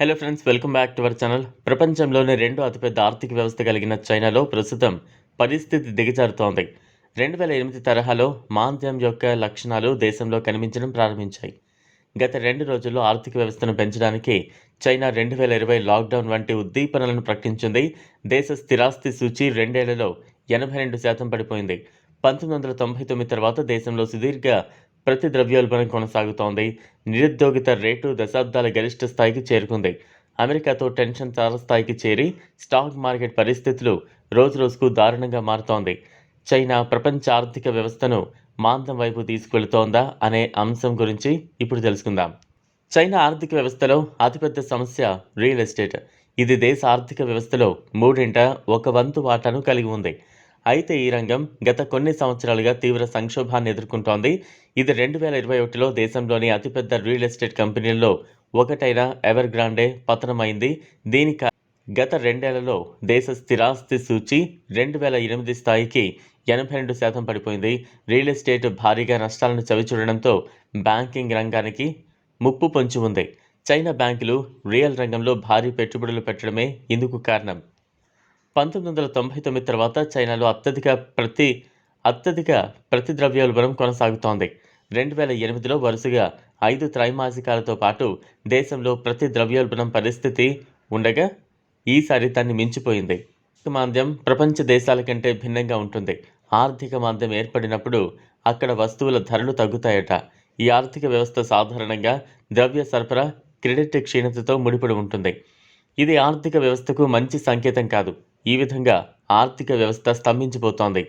Hello friends welcome back to our channel ప్రపంచంలోనే రెండో అతిపెద్ద ఆర్థిక వ్యవస్థ కలిగిన చైనాలో ప్రస్తుతం పరిస్థితి దిగజారుతోంది. రెండు వేల ఎనిమిది తరహాలో మాంద్యం యొక్క లక్షణాలు దేశంలో కనిపించడం ప్రారంభించాయి. గత రెండు రోజుల్లో ఆర్థిక వ్యవస్థను పెంచడానికి చైనా రెండు వేల ఇరవై లాక్డౌన్ వంటి ఉద్దీపనలను ప్రకటించింది. దేశ స్థిరాస్తి సూచి రెండేళ్ళలో ఎనభై రెండు శాతం పడిపోయింది. పంతొమ్మిది వందల తొంభై తొమ్మిది తర్వాత దేశంలో సుదీర్ఘ ప్రతి ద్రవ్యోల్బణం కొనసాగుతోంది. నిరుద్యోగిత రేటు దశాబ్దాల గరిష్ట స్థాయికి చేరుకుంది. అమెరికాతో టెన్షన్ తారస్థాయికి చేరి స్టాక్ మార్కెట్ పరిస్థితులు రోజురోజుకు దారుణంగా మారుతోంది. చైనా ప్రపంచ ఆర్థిక వ్యవస్థను మాందం వైపు తీసుకెళ్తోందా అనే అంశం గురించి ఇప్పుడు తెలుసుకుందాం. చైనా ఆర్థిక వ్యవస్థలో అతిపెద్ద సమస్య రియల్ ఎస్టేట్. ఇది దేశ ఆర్థిక వ్యవస్థలో మూడింట ఒక వంతు వాటాను కలిగి ఉంది. అయితే ఈ రంగం గత కొన్ని సంవత్సరాలుగా తీవ్ర సంక్షోభాన్ని ఎదుర్కొంటోంది. ఇది రెండు వేల ఇరవై ఒకటిలో దేశంలోని అతిపెద్ద రియల్ ఎస్టేట్ కంపెనీల్లో ఒకటైన ఎవర్ గ్రాండే పతనమైంది. దీని గత రెండేళ్ళలో దేశ స్థిరాస్తి సూచి రెండు వేల ఎనిమిది స్థాయికి ఎనభై రెండు శాతం పడిపోయింది. రియల్ ఎస్టేట్ భారీగా నష్టాలను చవిచూడడంతో బ్యాంకింగ్ రంగానికి ముప్పు పొంచి ఉంది. చైనా బ్యాంకులు రియల్ రంగంలో భారీ పెట్టుబడులు పెట్టడమే ఇందుకు కారణం. పంతొమ్మిది వందల తొంభై తొమ్మిది తర్వాత చైనాలో అత్యధిక ప్రతి అత్యధిక ప్రతి ద్రవ్యోల్బణం కొనసాగుతోంది. రెండు వేల ఎనిమిదిలో వరుసగా ఐదు త్రైమాసికాలతో పాటు దేశంలో ప్రతి ద్రవ్యోల్బణం పరిస్థితి ఉండగా ఈసారి దాన్ని మించిపోయింది. మాంద్యం ప్రపంచ దేశాల కంటే భిన్నంగా ఉంటుంది. ఆర్థిక మాంద్యం ఏర్పడినప్పుడు అక్కడ వస్తువుల ధరలు తగ్గుతాయట. ఈ ఆర్థిక వ్యవస్థ సాధారణంగా ద్రవ్య సరఫరా క్రెడిట్ క్షీణతతో ముడిపడి ఉంటుంది. ఇది ఆర్థిక వ్యవస్థకు మంచి సంకేతం కాదు. ఈ విధంగా ఆర్థిక వ్యవస్థ స్తంభించిపోతోంది.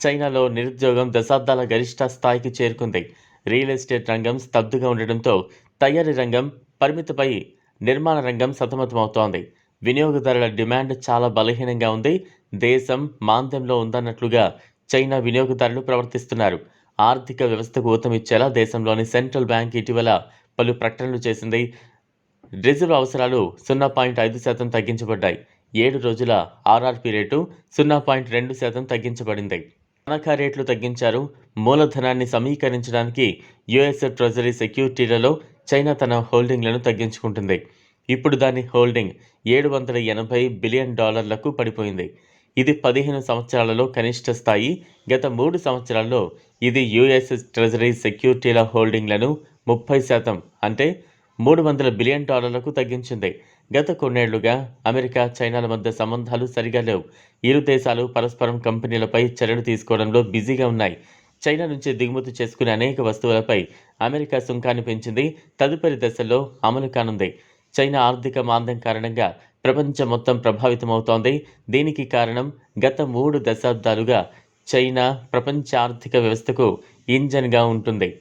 చైనాలో నిరుద్యోగం దశాబ్దాల గరిష్ట స్థాయికి చేరుకుంది. రియల్ ఎస్టేట్ రంగం స్తబ్దుగా ఉండడంతో తయారీ రంగం పరిమితిపై నిర్మాణ రంగం సతమతమవుతోంది. వినియోగదారుల డిమాండ్ చాలా బలహీనంగా ఉంది. దేశం మాంద్యంలో ఉందన్నట్లుగా చైనా వినియోగదారులు ప్రవర్తిస్తున్నారు. ఆర్థిక వ్యవస్థకు ఊతమిచ్చేలా దేశంలోని సెంట్రల్ బ్యాంక్ ఇటీవల పలు ప్రకటనలు చేసింది. రిజర్వ్ అవసరాలు సున్నా పాయింట్ ఐదు శాతం తగ్గించబడ్డాయి. ఏడు రోజుల ఆర్ఆర్పి రేటు సున్నా పాయింట్ రెండు శాతం తగ్గించబడింది. తనఖా రేట్లు తగ్గించారు. మూలధనాన్ని సమీకరించడానికి యుఎస్ ట్రెజరీ సెక్యూరిటీలలో చైనా తన హోల్డింగ్లను తగ్గించుకుంటుంది. ఇప్పుడు దాని హోల్డింగ్ ఏడు వందల ఎనభై బిలియన్ డాలర్లకు పడిపోయింది. ఇది పదిహేను సంవత్సరాలలో కనిష్ట స్థాయి. గత మూడు సంవత్సరాల్లో ఇది యుఎస్ ట్రెజరీ సెక్యూరిటీల హోల్డింగ్లను ముప్పై శాతం అంటే మూడు వందల బిలియన్ డాలర్లకు తగ్గించింది. గత కొన్నేళ్ళుగా అమెరికా చైనాల మధ్య సంబంధాలు సరిగా లేవు. ఇరు దేశాలు పరస్పరం కంపెనీలపై చర్యలు తీసుకోవడంలో బిజీగా ఉన్నాయి. చైనా నుంచి దిగుమతి చేసుకునే అనేక వస్తువులపై అమెరికా సుంకాన్ని పెంచింది. తదుపరి దశలో అమలు కానుంది. చైనా ఆర్థిక మాంద్యం కారణంగా ప్రపంచం మొత్తం ప్రభావితమవుతోంది. దీనికి కారణం గత మూడు దశాబ్దాలుగా చైనా ప్రపంచ ఆర్థిక వ్యవస్థకు ఇంజన్గా ఉంటుంది.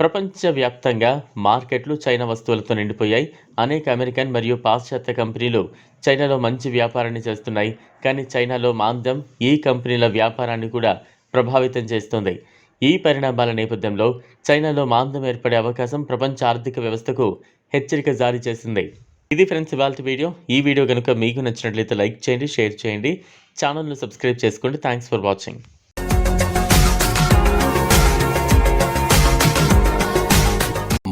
ప్రపంచవ్యాప్తంగా మార్కెట్లు చైనా వస్తువులతో నిండిపోయాయి. అనేక అమెరికన్ మరియు పాశ్చాత్య కంపెనీలు చైనాలో మంచి వ్యాపారాన్ని చేస్తున్నాయి. కానీ చైనాలో మాంద్యం ఈ కంపెనీల వ్యాపారాన్ని కూడా ప్రభావితం చేస్తుంది. ఈ పరిణామాల నేపథ్యంలో చైనాలో మాంద్యం ఏర్పడే అవకాశం ప్రపంచ ఆర్థిక వ్యవస్థకు హెచ్చరిక జారీ చేసింది. ఇది ఫ్రెండ్స్ ఇవాళ వీడియో. ఈ వీడియో కనుక మీకు నచ్చినట్లయితే లైక్ చేయండి షేర్ చేయండి. ఛానల్ను సబ్స్క్రైబ్ చేసుకోండి. Thanks for watching.